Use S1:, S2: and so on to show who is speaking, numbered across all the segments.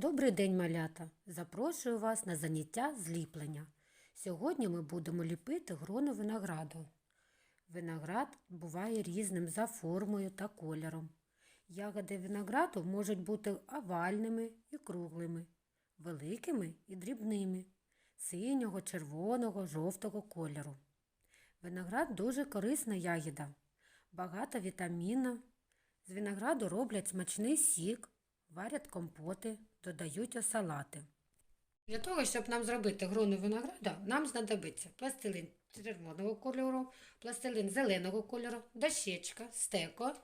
S1: Добрий день, малята! Запрошую вас на заняття зліплення. Сьогодні ми будемо ліпити грону винограду. Виноград буває різним за формою та кольором. Ягоди винограду можуть бути овальними і круглими, великими і дрібними, синього, червоного, жовтого кольору. Виноград дуже корисна ягода, багата вітамінів. З винограду роблять смачний сік, варять компоти, додають у салати. Для того, щоб нам зробити грону винограда, нам знадобиться пластилин червоного кольору, пластилин зеленого кольору, дощечка, стеко,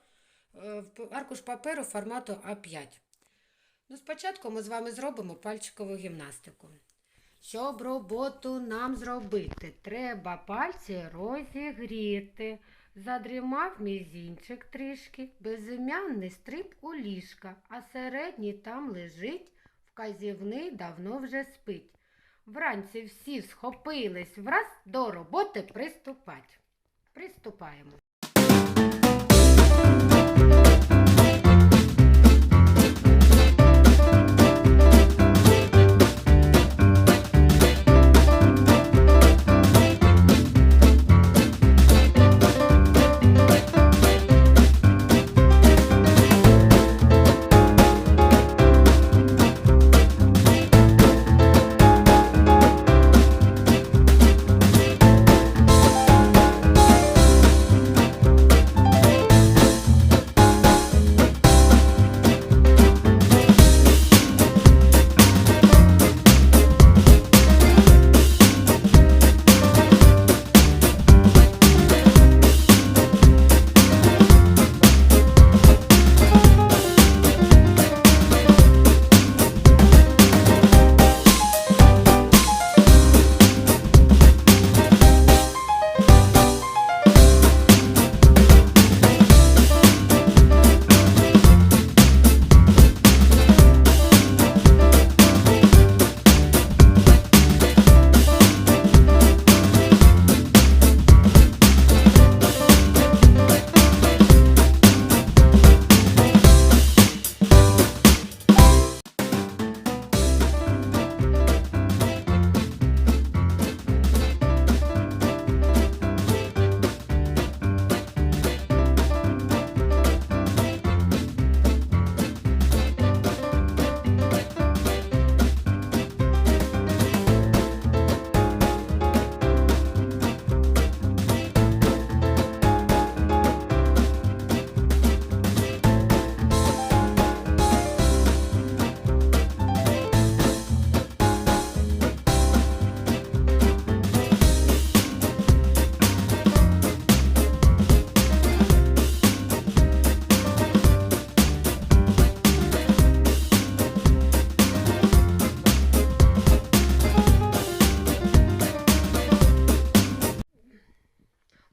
S1: е, аркуш паперу формату А5. Ну, спочатку ми з вами зробимо пальчикову гімнастику. Щоб роботу нам зробити, треба пальці розігріти. Задрімав мізінчик трішки, безім'янний стриб у ліжка, а середній там лежить, вказівний давно вже спить. Вранці всі схопились враз до роботи приступать. Приступаємо.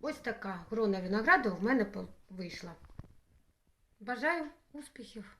S1: Ось така грона винограду в мене вийшла. Бажаю успіхів!